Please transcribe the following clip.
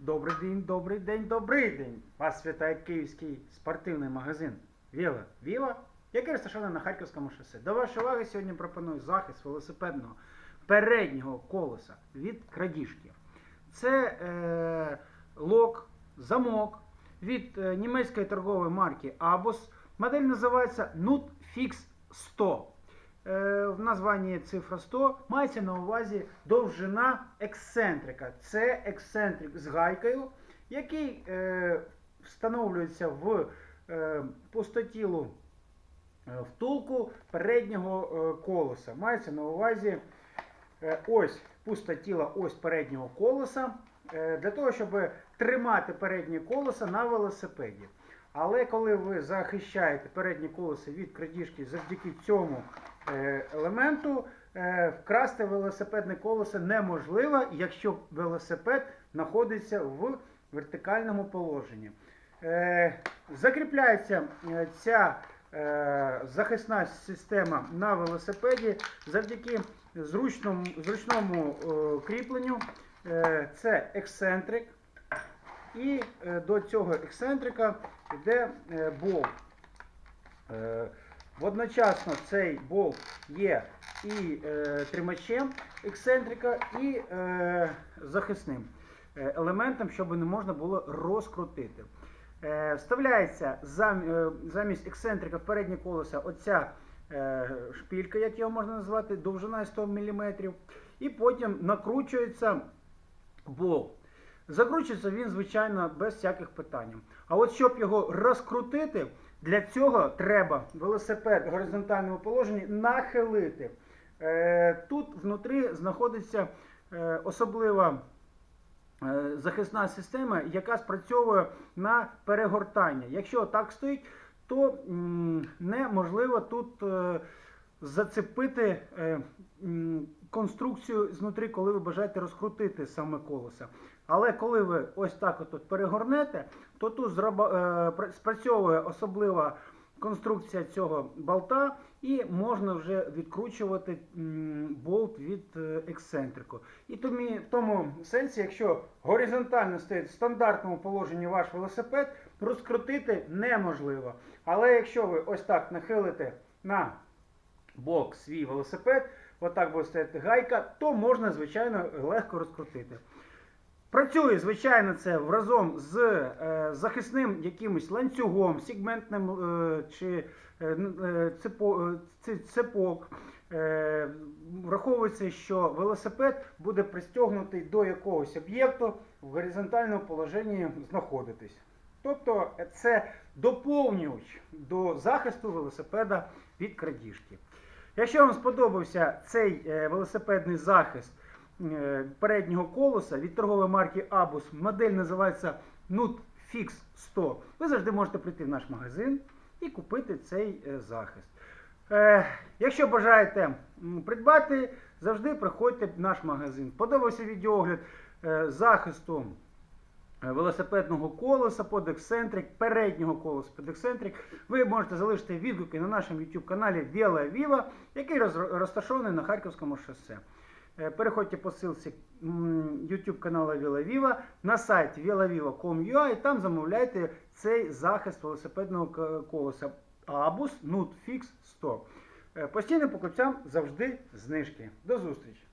Добрий день, добрий день, добрий день! Вас вітає київський спортивний магазин Віла Віва, який розташований на Харківському шосе. До вашої уваги сьогодні пропоную захист велосипедного переднього колеса від крадіжки. Це е, лок, замок від е, німецької торгової марки Abus. Модель називається Nutfix 100. Е, в названні цифра 100 мається на увазі довжина ексцентрика. Це ексцентрик з гайкою, який е, встановлюється в е, пустотілу втулку переднього колеса. Мається на увазі ось пустотіла ось переднього колеса, для того, щоб тримати переднє колесо на велосипеді. Але коли ви захищаєте переднє колесо від крадіжки завдяки цьому е, елементу, е, вкрасти велосипедне колесо неможливо, якщо велосипед знаходиться в вертикальному положенні. Е, Закріпляється ця захисна система на велосипеді завдяки зручному, зручному кріпленню. Це ексцентрик. І е, до цього ексцентрика йде е, болт. Е, Водночасно цей болт є і тримачем ексцентрика, і захисним елементом, щоб не можна було розкрутити. Вставляється зам, замість ексцентрика в переднє колесо оця шпілька, як його можна назвати, довжина 100 мм, і потім накручується болт. Закручується він, звичайно, без всяких питань. А от щоб його розкрутити, для цього треба велосипед в горизонтальному положенні нахилити. Е, Тут внутрі знаходиться е, особлива е, захисна система, яка спрацьовує на перегортання. Якщо так стоїть, то неможливо тут зацепити конструкцію знутрі, коли ви бажаєте розкрутити саме колесо. Але коли ви ось так от перегорнете, то тут е, пра- спрацьовує особлива конструкція цього болта, і можна вже відкручувати болт від е, ексцентрику. І в тому сенсі, якщо горизонтально стоїть в стандартному положенні ваш велосипед, розкрутити неможливо. Але якщо ви ось так нахилите на бок свій велосипед, отак буде стояти гайка, то можна, звичайно, легко розкрутити. Працює, звичайно, це разом з е, захисним якимось ланцюгом, сегментним е, чи е, е, цепо, е, цепок. Е, враховується, що велосипед буде пристягнутий до якогось об'єкту в горизонтальному положенні знаходитись. Тобто це доповнювач до захисту велосипеда від крадіжки. Якщо вам сподобався цей е, велосипедний захист е, переднього колеса від торгової марки Abus, модель називається Nutfix 100, ви завжди можете прийти в наш магазин і купити цей е, захист. Якщо бажаєте придбати, завжди приходьте в наш магазин. Подобався відеогляд захисту велосипедного колеса под ексцентрик, переднього колеса под ексцентрик, ви можете залишити відгуки на нашому YouTube каналі Віла Віва, який розташований на Харківському шосе. Е, Переходьте по ссылці YouTube каналу Віла Віва на сайт vilaviva.com.ua і там замовляйте цей захист велосипедного колеса Abus Nutfix 100. Е, Постійним покупцям завжди знижки. До зустрічі!